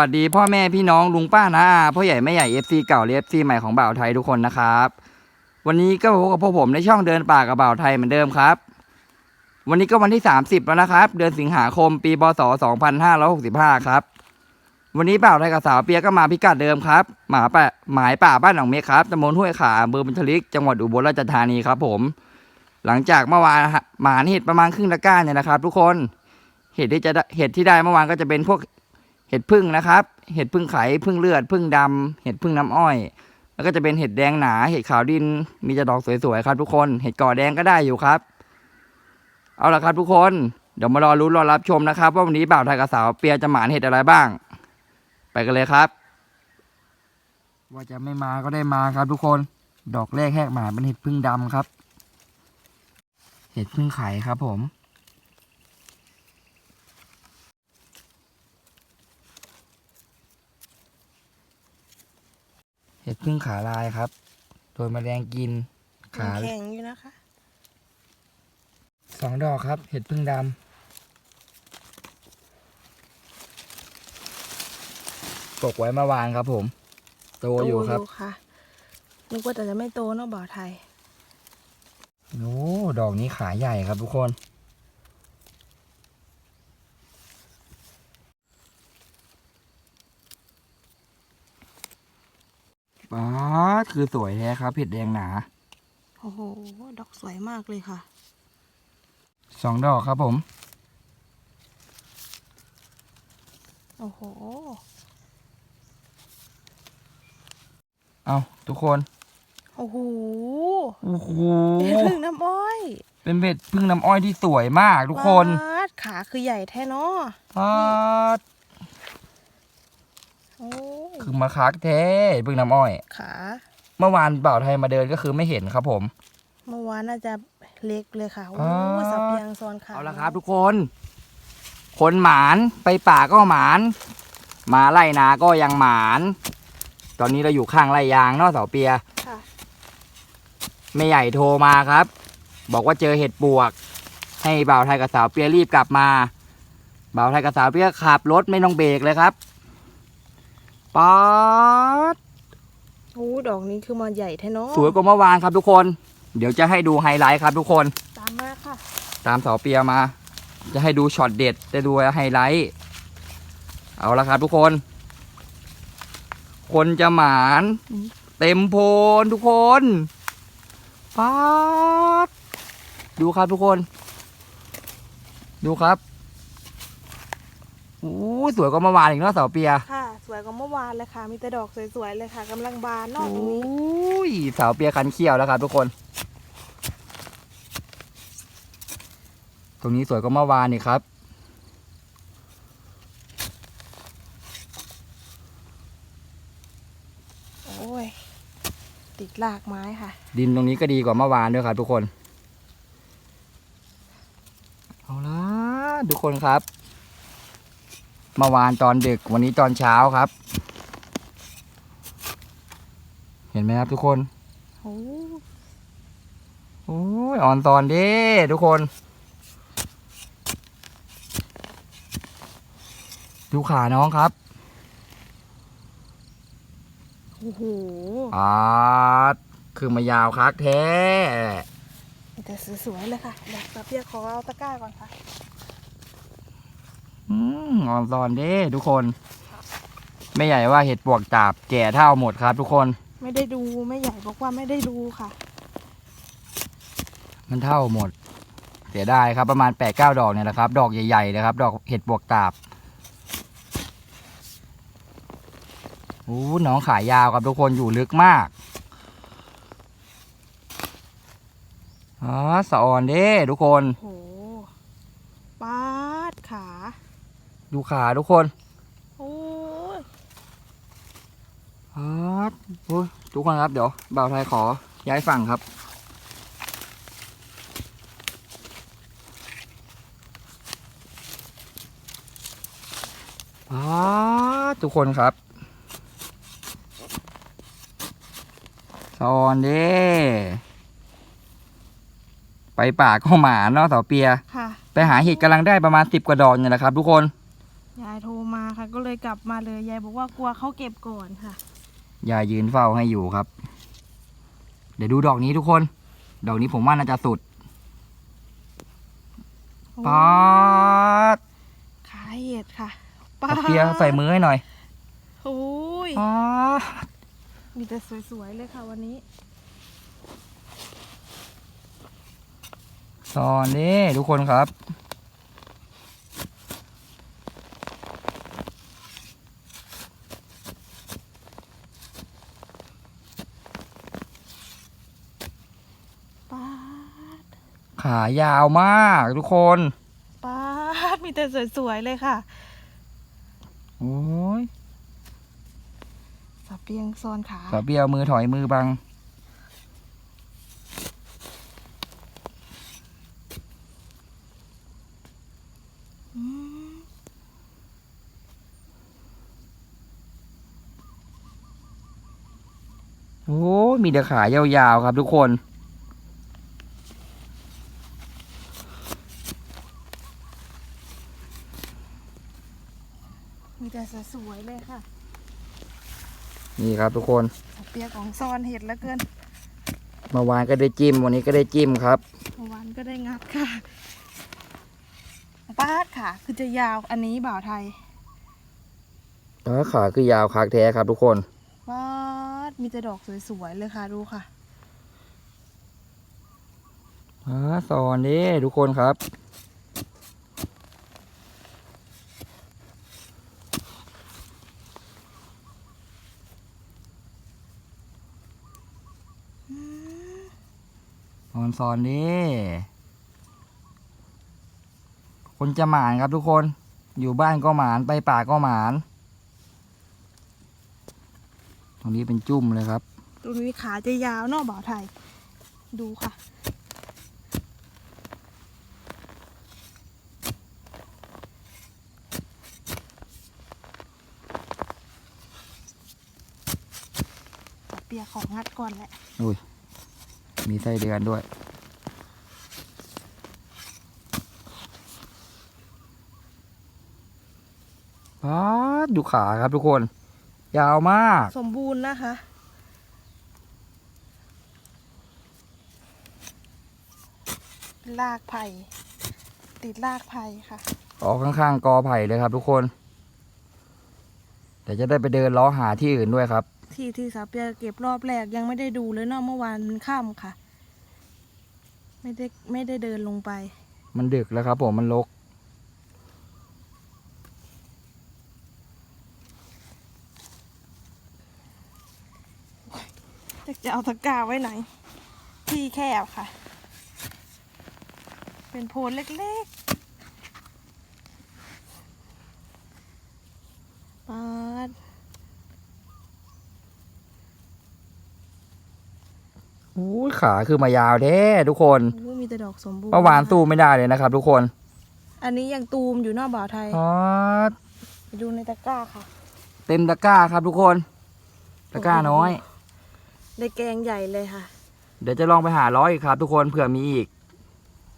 สวัสดีพ่อแม่พี่น้องลุงป้านาอาพ่อใหญ่แม่ใหญ่เอฟซีเก่าเอฟซีใหม่ของบ่าวไทยทุกคนนะครับ วันนี้ก็พบกับพวกผมในช่องเดินป่ากับบ่าวไทยเหมือนเดิมครับ วันนี้ก็วันที่ 30 แล้วนะครับ เดือนสิงหาคมปีพศ2565 ครับ วันนี้บ่าวไทยกับสาวเปียก็มาพิกัดเดิมครับ หมาป่าหมายป่าบ้านหนองเมฆครับตำบลห้วยขาอำเภอบุญทลิกจังหวัดอุบลราชธานีครับ ผม หลังจากเมื่อวานหมาเห็ดประมาณครึ่งตะกร้าเนี่ยนะครับ ทุกคนเห็ดที่จะเห็ดที่ได้เมื่อวานก็จะเป็นพวก เห็ดพึ่งนะครับ เห็ดพึ่งไข่พึ่งเลือดพึ่งดำเห็ดพึ่งน้ำอ้อย แล้วก็จะเป็นเห็ดแดงหนา เห็ดขาวดิน มีจะดอกสวยๆครับ ทุกคน เห็ดก่อแดงก็ได้อยู่ครับ เอาละครับทุกคน เดี๋ยวมารอรุ้นรอรับชมนะครับ ว่าวันนี้บ่าวไทยกับสาวเปียจะหมานเห็ดอะไรบ้าง ไปกันเลยครับ ว่าจะไม่มาก็ได้มาครับ ทุกคน ดอกแรกแหกหมาเป็นเห็ดพึ่งดำครับ เห็ดพึ่งไข่ครับผม ห็ดพึ่งขาลายครับ โดนแมลงกิน ขาแข็งอยู่นะคะ สองดอกครับ เห็ดพึ่งดำปลูกไว้เมื่อวานครับผม โตอยู่ครับค่ะนึกว่าแต่จะไม่โตเนอะบ่าวไทยโอ้ดอกนี้ขาใหญ่ครับทุกคน ป๊าดคือสวยแท้ครับเห็ดแดงหนา โอ้โห ดอกสวยมากเลยค่ะ สองดอกครับผม โอ้โห เอาทุกคน โอ้โห โอ้โหเป็นพึ่งน้ำอ้อย เป็นเห็ดพึ่งน้ำอ้อยที่สวยมากทุกคนปาดขาคือใหญ่แท้เนาะ ป๊าด โอ้ คือมาคักแท้พึ่งน้ำอ้อยขาเมื่อวานบ่าวไทยมาเดินก็คือไม่เห็นครับผม เมื่อวานน่าจะเล็กเลยค่ะโอ้อ่าสับเพียงซอนขาเอาละครับทุกคนคนหมานไปป่าก็หมานมาไล่นาก็ยังหมาน ตอนนี้เราอยู่ข้างไร่ยางเนอกเสาเปียค่ะแม่ใหญ่โทรมาครับ บอกว่าเจอเห็ดปวก ให้บ่าวไทยกับสาวเปียรีบกลับมาบ่าวไทยกับสาวเปียขับรถไม่ต้องเบรกเลยครับ ป๊าดโอ้ดอกนี้คือมันใหญ่แท้เนาะสวยกว่าเมื่อวานครับทุกคน เดี๋ยวจะให้ดูไฮไลท์ครับทุกคน ตามมาค่ะ ตามเสาเปียมา จะให้ดูช็อตเด็ดจะดูไฮไลท์ เอาละครับทุกคน คนจะหมาน เต็มโพนทุกคนป๊าดดูครับทุกคน ดูครับ โอ้สวยกว่าเมื่อวานอีกเนาะเสาเปีย ค่ะ สวยกว่าเมื่อวานเลยค่ะ มีแต่ดอกสวยๆเลยค่ะกำลังบานเนโออกตรงนี้้ยเสาเปียคันเขี้ยวแล้วครับทุกคน ตรงนี้สวยกว่าเมื่อวานนี่ครับ โอ้ย ติดรากไม้ค่ะ ดินตรงนี้ก็ดีกว่าเมื่อวานด้วยครับทุกคน เอาละทุกคนครับ เมื่อวานตอนดึกวันนี้ตอนเช้าครับ เห็นไหมครับทุกคนโอ้โอ้ยอ่อนตอนเด้ทุกคน ดูขาน้องครับโอ้โหอาดคือมายาวคักแท้มีแต่สวยๆเลยค่ะเดี๋ยวสับเพียขอเอาตะกร้าก่อนค่ะ อืมอ่อนตอนเด้ทุกคน ไม่ใหญ่ว่าเห็ดปวกตาบแก่เท่าหมดครับ ทุกคน ไม่ได้ดูไม่ใหญ่บอกว่าไม่ได้ดูค่ะ มันเท่าหมด เสียดายครับประมาณ8ปดเก้าดอกเนี่ยแหละครับ ดอกใหญ่ๆนะครับ ดอกเห็ดปวกตาบโอ้หน้องขายาวครับทุกคนอยู่ลึกมากอ๋อสะออนเด้ทุกคน โอ้โหปาดขา ดูขาทุกคนโอ้ยอ๋อโอ้ยทุกคนครับเดี๋ยวบ่าวไทยขอย้ายฝั่งครับอ๋อทุกคนครับสอนเด้ไปป่าก็หมาเนาะเสาเปีย ค่ะ ไปหาเห็ดกำลังได้ประมาณสิบกว่าดอกเนี่ยแหละครับทุกคน ยายโทรมาค่ะ ก็เลยกลับมาเลยยายบอกว่ากลัวเขาเก็บก่อนค่ะ ยายยืนเฝ้าให้อยู่ครับ เดี๋ยวดูดอกนี้ทุกคน ดอกนี้ผมว่าน่าจะสุดป๊าดขาเห็ดค่ะตะเพียใส่มือให้หน่อยโอ้ยป๊าดมีแต่สวยๆเลยค่ะวันนี้สอนนี่ทุกคนครับ ป้าด ขายาวมากทุกคนป้าดมีแต่สวยๆเลยค่ะ โอ้ยสับเปียงซ้อนขาสาเปียวมือถอยมือบัง อืมโอ้ยมีแต่ขายาวๆครับทุกคน มีแต่ สวยๆเลยค่ะ นี่ครับทุกคนสับเปียงของซ้อนเห็ดแล้วเกินเมื่อวานก็ได้จิ้ม วันนี้ก็ได้จิ้มครับเมื่อวานก็ได้งัดค่ะป้าดค่ะ คือจะยาวอันนี้บ่าวไทยแต่ว่าขาคือยาวคักแท้ครับทุกคนป้าดมีแต่ดอกสวยๆเลยค่ะดูค่ะอ่าสอนนี่ทุกคนครับ สอนสอนนี่คนจะหมานครับทุกคน อยู่บ้านก็หมานไปป่าก็หมาน ตรงนี้เป็นจุ่มเลยครับ ตรงนี้ขาจะยาวเนอกบ่าวไทย ดูค่ะ เปียกของงัดก่อนแหละมีไส้เดือนด้วย ป๊าดดูขาครับทุกคน ยาวมาก สมบูรณ์นะคะ ลากไผ่ติดลากไผ่ค่ะ ออกข้างๆ กอไผ่เลยครับทุกคน เดี๋ยวจะได้ไปเดินล้อหาที่อื่นด้วยครับ ที่ที่สาวเปียเก็บรอบแรกยังไม่ได้ดูเลยเนาะเมื่อวานมันค่ำค่ะ ไม่ได้ไม่ได้เดินลงไป มันดึกแล้วครับผมมันลก จะจะเอาตะกร้าไว้ไหน ที่แคบค่ะ เป็นโพนเล็กๆปาดโอ้ยขาคือมายาวแท้ทุกคนโอ้มีแต่ดอกสมบูรณ์เมื่อวานสู้ไม่ได้เลยนะครับ ทุกคน อันนี้ยังตูมอยู่เนอกบ่าวไทยป๊าดไปดูในตะกร้าค่ะ เต็มตะกร้าครับทุกคน ตะกร้าน้อย ได้แกงใหญ่เลยค่ะ เดี๋ยวจะลองไปหาล้ออีกครับ ทุกคนเผื่อมีอีก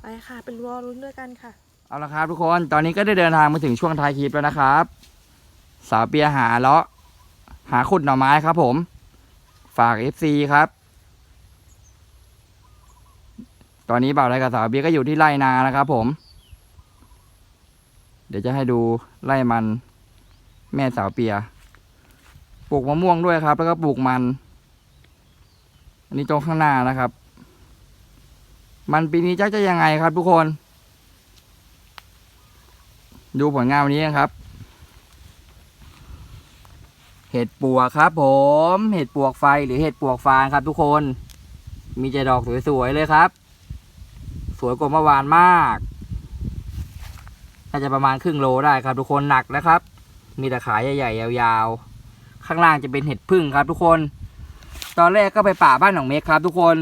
ไปค่ะ เป็นรอรุ้นด้วยกันค่ะ เอาละครับทุกคนตอนนี้ก็ได้เดินทางมาถึงช่วงท้ายคลิปแล้วนะครับ สาวเปียหาเลาะหาขุดหน่อไม้ครับผม ฝาก FC ครับ ตอนนี้บ่าวไรกับสาวเบียก็อยู่ที่ไร่นานะครับผม เดี๋ยวจะให้ดูไร่มัน แม่สาวเปีย ปลูกมะม่วงด้วยครับ แล้วก็ปลูกมัน อันนี้ตรงข้างหน้านะครับ มันปีนี้จะจะยังไงครับทุกคน ดูผลงานวันนี้นครับ เห็ดปวกครับ ผม เห็ดปวกไฟหรือเห็ดปวกฟางครับ ทุกคน มีแต่ดอกสวยๆเลยครับ สวยกว่าเมื่อวานมากน่าจะประมาณครึ่งโลได้ครับ ทุกคนหนักนะครับ มีแต่ขายใหญ่ๆยาวๆข้างล่างจะเป็นเห็ดพึ่งครับ ทุกคน ตอนแรกก็ไปป่าบ้านหนองเมฆครับ ทุกคน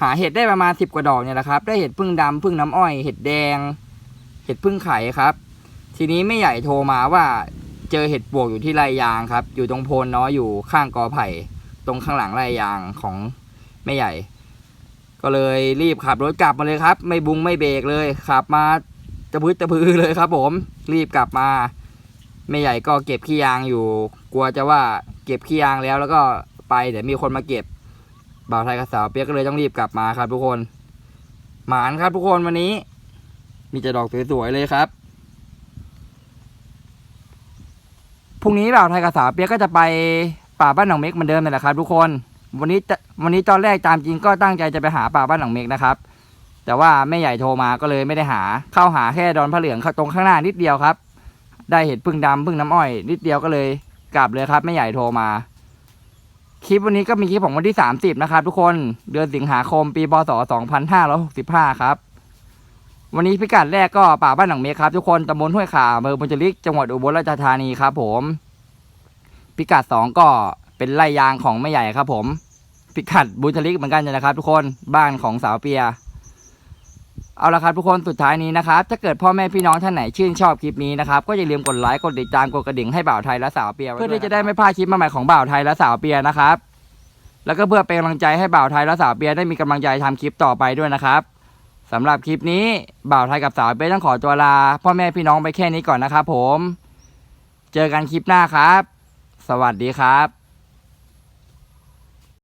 หาเห็ดได้ประมาณสิบกว่าดอกเนี่ยแหละครับ ได้เห็ดพึ่งดำพึ่งน้ำอ้อย เห็ดแดง เห็ดพึ่งไข่ครับ ทีนี้ไม่ใหญ่โทรมาว่าเจอเห็ดปวกอยู่ที่ไรยางครับ อยู่ตรงโพนน้อยอยู่ข้างกอไผ่ ตรงข้างหลังไรยางของแม่ใหญ่ ก็เลยรีบขับรถกลับมาเลยครับ ไม่บุงไม่เบรกเลยขับมาจะพื้จะพือเลยครับ ผม รีบกลับมาแม่ใหญ่ก็เก็บขี้ยางอยู่ กลัวจะว่าเก็บขี้ยางแล้วแล้วก็ ไปเดี๋ยวมีคนมาเก็บบ่าวไทยกับสาวเปียกก็เลยต้องรีบกลับมาครับทุกคน หมานครับทุกคนวันนี้ มีแต่ดอกสวยๆเลยครับพรุ่งนี้บ่าวไทยกับสาวเปียกก็จะไปป่าบ้านหนองเม็กเหมือนเดิมนี่แหละครับ ทุกคน วันนี้วันนี้ตอนแรกตามจริงก็ตั้งใจจะไปหาป่าบ้านหนองเม็กนะครับแต่ว่าแม่ใหญ่โทรมาก็เลยไม่ได้หา เข้าหาแค่ดอนพระเหลืองตรงข้างหน้านิดเดียวครับ ได้เห็ดพึ่งดำพึ่งน้ำอ้อย นิดเดียวก็เลยกลับเลยครับแม่ใหญ่โทรมา คลิปวันนี้ก็มีคลิปของวันที่ 30 นะครับทุกคนเดือนสิงหาคมปีพศ2565 ครับ วันนี้พิกัดแรกก็ป่าบ้านหนองเมฆครับ ทุกคนตำบลห้วยขาอำเภอบุญจริกจังหวัดอุบลราชธานีครับ ผม พิกัดสองก็เป็นไร่ยางของแม่ใหญ่ครับ ผม พิกัดบุญจริกเหมือนกันนะครับ ทุกคนบ้านของสาวเปีย เอาละครับทุกคนสุดท้ายนี้นะครับถ้าเกิดพ่อแม่พี่น้องท่านไหนชื่นชอบคลิปนี้นะครับก็อย่าลืมกดไลค์กดติดตามกดกระดิ่งให้บ่าวไทยและสาวเปียเพื่อที่จะได้ไม่พลาดคลิปใหม่ๆของบ่าวไทยและสาวเปียนะครับ แล้วก็เพื่อเป็นกำลังใจให้บ่าวไทยและสาวเปียได้มีกำลังใจทำคลิปต่อไปด้วยนะครับสำหรับคลิปนี้บ่าวไทยกับสาวเปียต้องขอตัวลา พ่อแม่พี่น้องไปแค่นี้ก่อนนะครับผม เจอกันคลิปหน้าครับ สวัสดีครับ